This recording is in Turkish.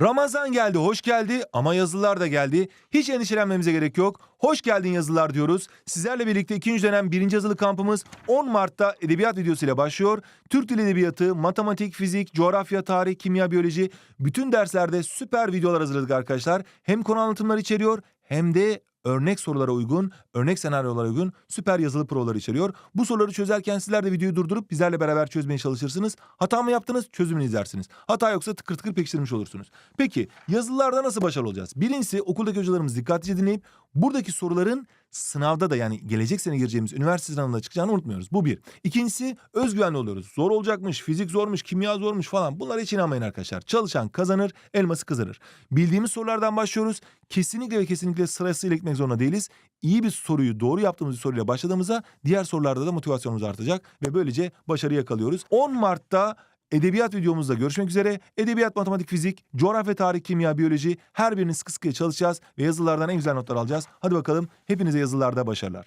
Ramazan geldi, hoş geldi ama yazılılar da geldi. Hiç endişelenmemize gerek yok. Hoş geldin yazılılar diyoruz. Sizlerle birlikte ikinci dönem birinci yazılı kampımız 10 Mart'ta edebiyat videosuyla başlıyor. Türk Dili Edebiyatı, matematik, fizik, coğrafya, tarih, kimya, biyoloji bütün derslerde süper videolar hazırladık arkadaşlar. Hem konu anlatımları içeriyor hem de örnek sorulara uygun, örnek senaryolara uygun süper yazılı provalar içeriyor. Bu soruları çözerken sizler de videoyu durdurup bizlerle beraber çözmeye çalışırsınız. Hata mı yaptınız? Çözümünü izlersiniz. Hata yoksa tıkır tıkır pekiştirmiş olursunuz. Peki yazılılarda nasıl başarılı olacağız? Birincisi okuldaki hocalarımız dikkatlice dinleyip buradaki soruların sınavda da yani gelecek sene gireceğimiz üniversite sınavında çıkacağını unutmuyoruz. Bu bir. İkincisi özgüvenli oluyoruz. Zor olacakmış, fizik zormuş, kimya zormuş falan. Bunlara hiç inanmayın arkadaşlar. Çalışan kazanır, elması kızarır. Bildiğimiz sorulardan başlıyoruz. Kesinlikle ve kesinlikle sırasıyla gitmek zorunda değiliz. İyi bir soruyu doğru yaptığımız bir soruyla başladığımızda diğer sorularda da motivasyonumuz artacak ve böylece başarı yakalıyoruz. 10 Mart'ta Edebiyat videomuzda görüşmek üzere. Edebiyat, matematik, fizik, coğrafya, tarih, kimya, biyoloji her birini sıkı sıkıya çalışacağız ve yazılardan en güzel notlar alacağız. Hadi bakalım hepinize yazılarda başarılar.